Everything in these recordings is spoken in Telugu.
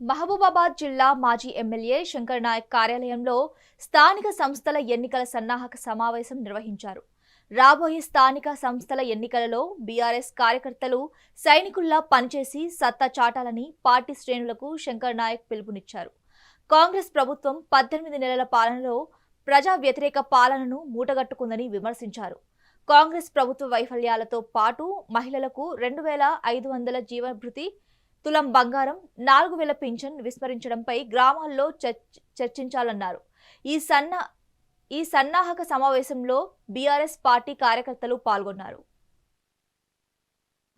మహబూబాబాద్ జిల్లా మాజీ ఎమ్మెల్యే శంకర్ నాయక్ కార్యాలయంలో స్థానిక సంస్థల ఎన్నికల సన్నాహక సమావేశం నిర్వహించారు. రాబోయే స్థానిక సంస్థల ఎన్నికలలో బీఆర్ఎస్ కార్యకర్తలు సైనికుల్లా పనిచేసి సత్తా చాటాలని పార్టీ శ్రేణులకు శంకర్ నాయక్ పిలుపునిచ్చారు. కాంగ్రెస్ ప్రభుత్వం పద్దెనిమిది నెలల పాలనలో ప్రజా వ్యతిరేక పాలనను మూటగట్టుకుందని విమర్శించారు. కాంగ్రెస్ ప్రభుత్వ వైఫల్యాలతో పాటు మహిళలకు రెండు వేల ఐదు వందల జీవభృతి తులం బంగారం నాలుగు వేల పింఛన్ విస్మరించడంపై గ్రామాల్లో చర్చించాలన్నారు. ఈ సన్న ఈ సన్నాహక సమావేశంలో బీఆర్ఎస్ పార్టీ కార్యకర్తలు పాల్గొన్నారు.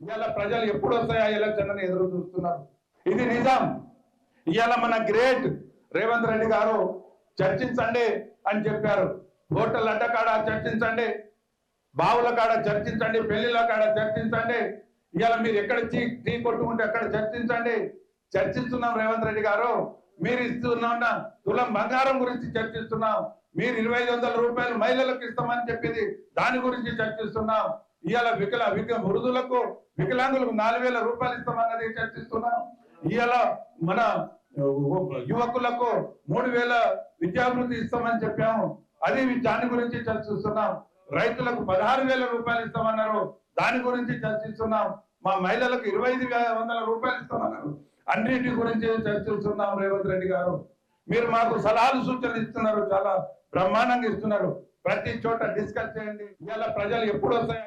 ఇవాళ ప్రజలు ఎప్పుడు వస్తాయా ఎలక్షన్ ఎదురు చూస్తున్నారు? ఇది నిజం. ఇవాళ మన గ్రేట్ రేవంత్ రెడ్డి గారు చర్చించండి అని చెప్పారు. హోటల్ అడ్డ కాడ చర్చించండి బావుల కాడ చర్చించండి పెళ్ళిళ్ళ కాడ చర్చించండి ఇవాళ మీరు ఎక్కడ టీ టీ కొట్టుకుంటే అక్కడ చర్చించండి. చర్చిస్తున్నాం రేవంత్ రెడ్డి గారు. మీరు ఇస్తున్న తులం బంగారం గురించి చర్చిస్తున్నాం. మీరు ఇరవై ఐదు వందల రూపాయలు మహిళలకు ఇస్తామని చెప్పింది దాని గురించి చర్చిస్తున్నాం. ఇవాళ వికల విక వృద్ధులకు వికలాంగులకు నాలుగు వేల రూపాయలు ఇస్తామన్నది చర్చిస్తున్నాం. ఇవాళ మన యువకులకు మూడు వేల విద్యాభివృద్ధి ఇస్తామని చెప్పాము. అది దాని గురించి చర్చిస్తున్నాం. రైతులకు పదహారు వేల రూపాయలు ఇస్తామన్నారు. దాని గురించి చర్చిస్తున్నాం. మా మహిళలకు ఇరవై ఐదు వేల వందల రూపాయలు ఇస్తామన్నారు. అన్నిటి గురించి చర్చిస్తున్నాం రేవంత్ రెడ్డి గారు. మీరు మాకు సలహాలు సూచనలు ఇస్తున్నారు చాలా బ్రహ్మాండంగా ఇస్తున్నారు. ప్రతి చోట డిస్కస్ చేయండి. ఇవాళ ప్రజలు ఎప్పుడు వస్తాయి